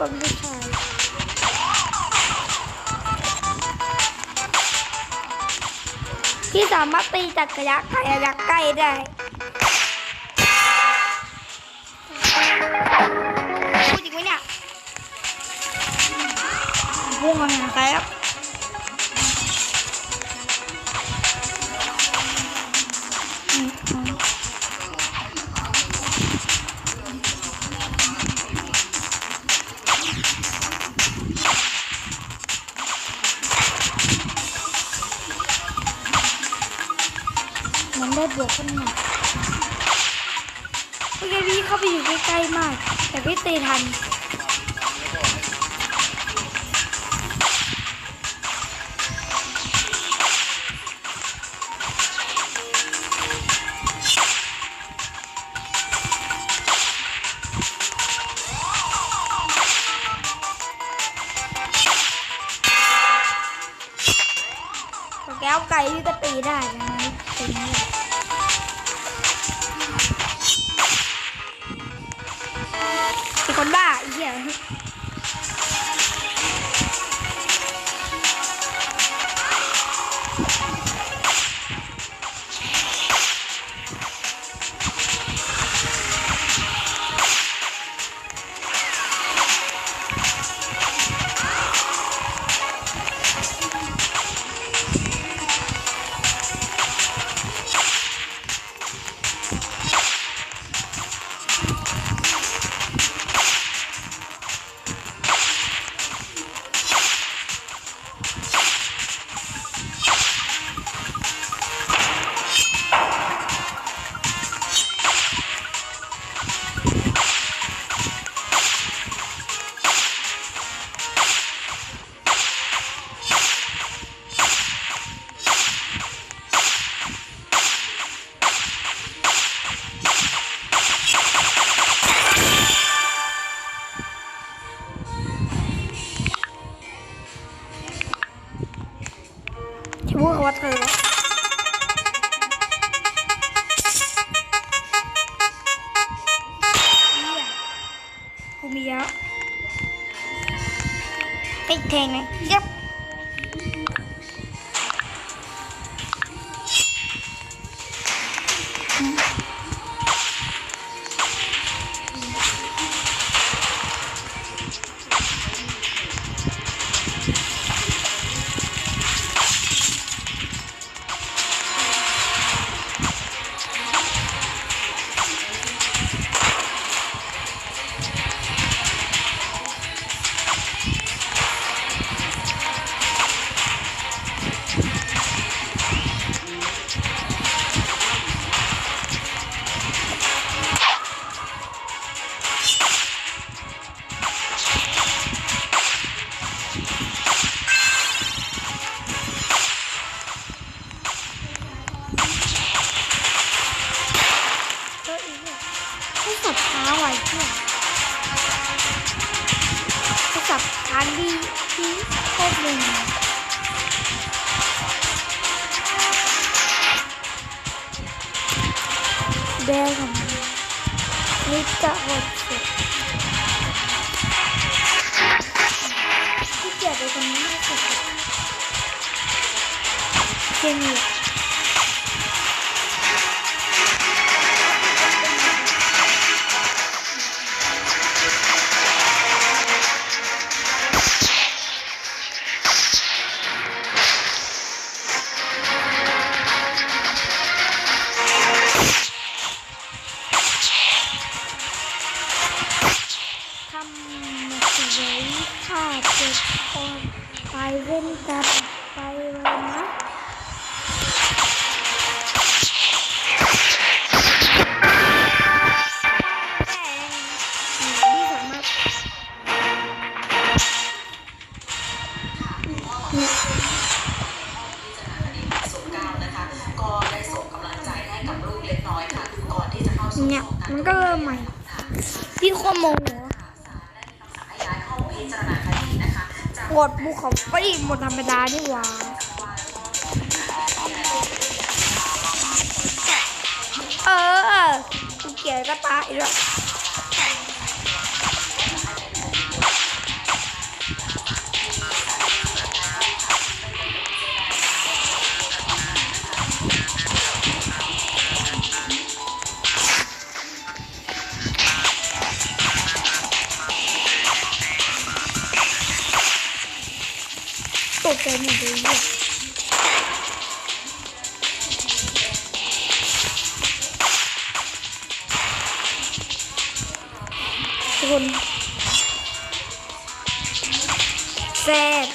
ฟังผู้ชายที่สามารถตีจากระยะไกลระยะใกล้ได้พูดจริงไหมเนี่ยพุ่งมาหาใครครับ ได้บวกขึ้นมาเมื่อกี้พี่เข้าไปอยู่ใกล้ๆมาก แต่พี่ตีทันแก้วไก่ที่ก็ตีได้นะตีไม่ได้ ติด นี่จะหดสุด จากกดบุกเขาไปหมดธรรมดานี่หว่าเออกูเกลียดก็ตายด้วย toplarını duyuyor. Vurun. Ver.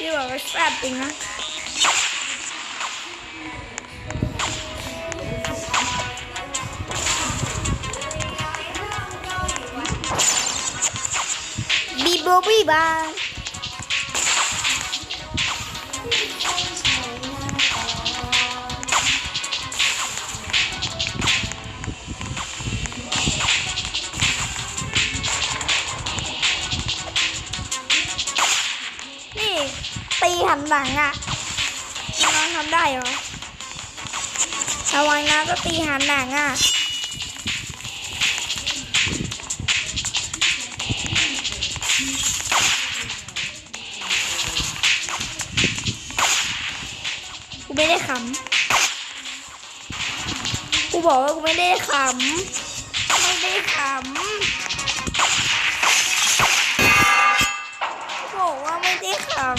You are a huh? บพี่บาแซ่บจริงนะบีโบบีบานี่ตีหันหลังอะน้องทำได้เหรอระวังนะก็ตีหันหลังอะำกูบอกว่ากูไม่ได้ขำไม่ได้ขำกูบอกว่าไม่ได้ขำ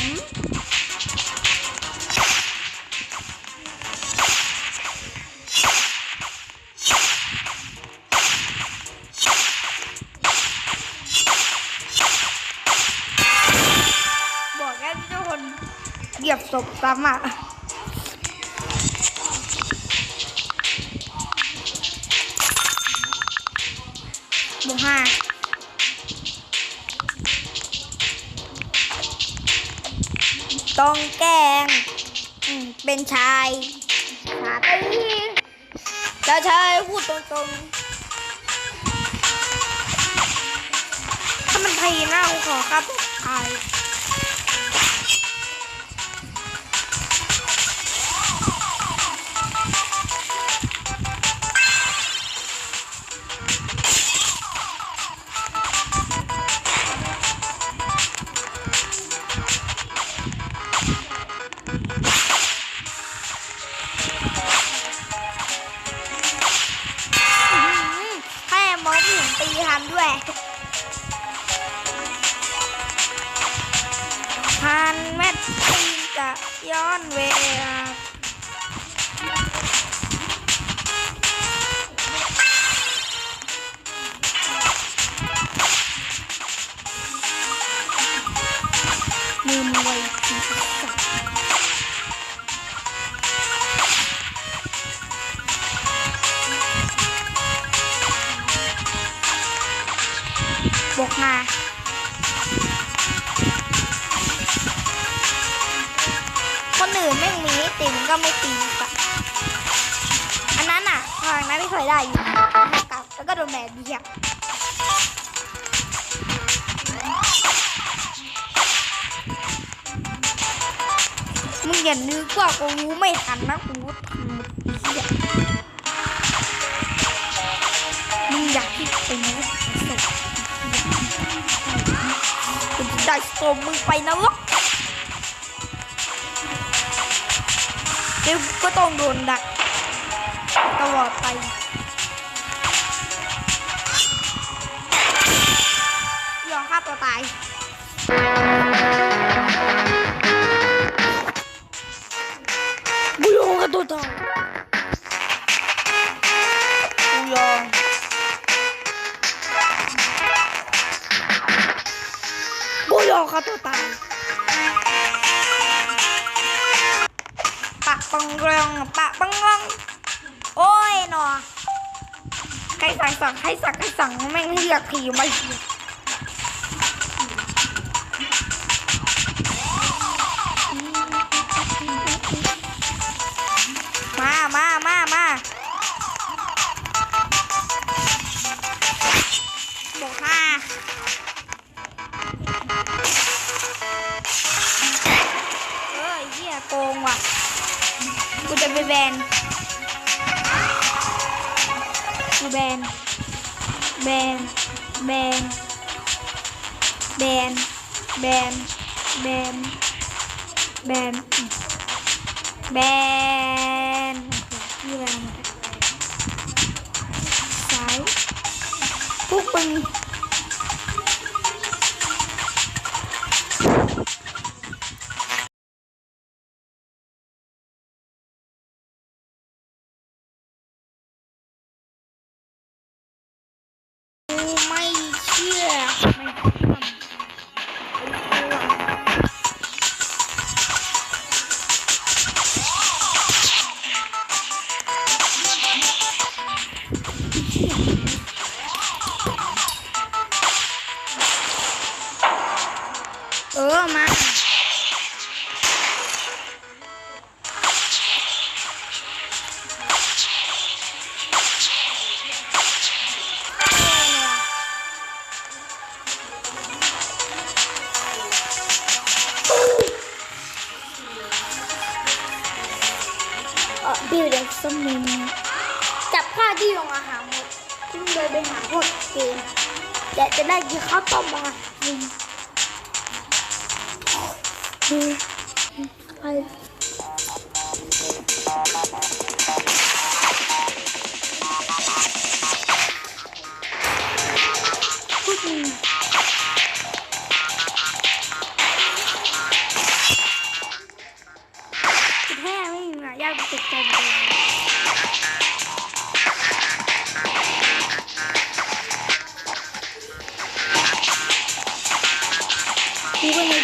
บอกแค่ทุกคนเหยียบศพซ้ำอะ ห้าต้องแกงเป็นชายหาตีจะชายพูดตรงๆ ถ้ามันไทยหน้ากูขอครับตาย จะย้อนเวลามือมวยทีสักบวกมา นก็ไม่ตีอะอันนั้นอะทางนั้นไม่เคยได้อยู่กลับแล้วก็โดนแบนเดียบมึงอย่านึกว่ากูรู้ไม่ทันนะกูทำหมดเหี้ยมึงอยากที่เป็นนะศพกูจะได้ส่งมึงไปนรก เดี๋ยวก็ต้องโดนดักตลอดไปยอมฆ่าตัวตายะปังเรงปะปังงงโอ้ยหนอใครสั่งสั่งใครสั่งใครสั่งแม่งเรียกทีไม่ทีมา แบนแบนแบนแบนแบนแบนแบนแบนแบนที่แบนซ้ายพวกมึง สมุนจับผ้าที่ลงอาหารหมดจึงเดินไปหาพวกเกมแต่จะได้กินข้าวต้มมาหนึ่งไป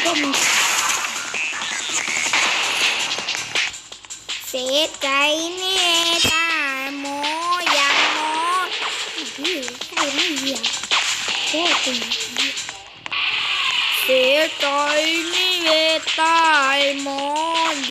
กูก็เลยก็มีเสียใจแน่ตาโมยังหมเฮ้ยใช่ไม่เหี้ยโคตรจริงเสียใจนี่ตายโม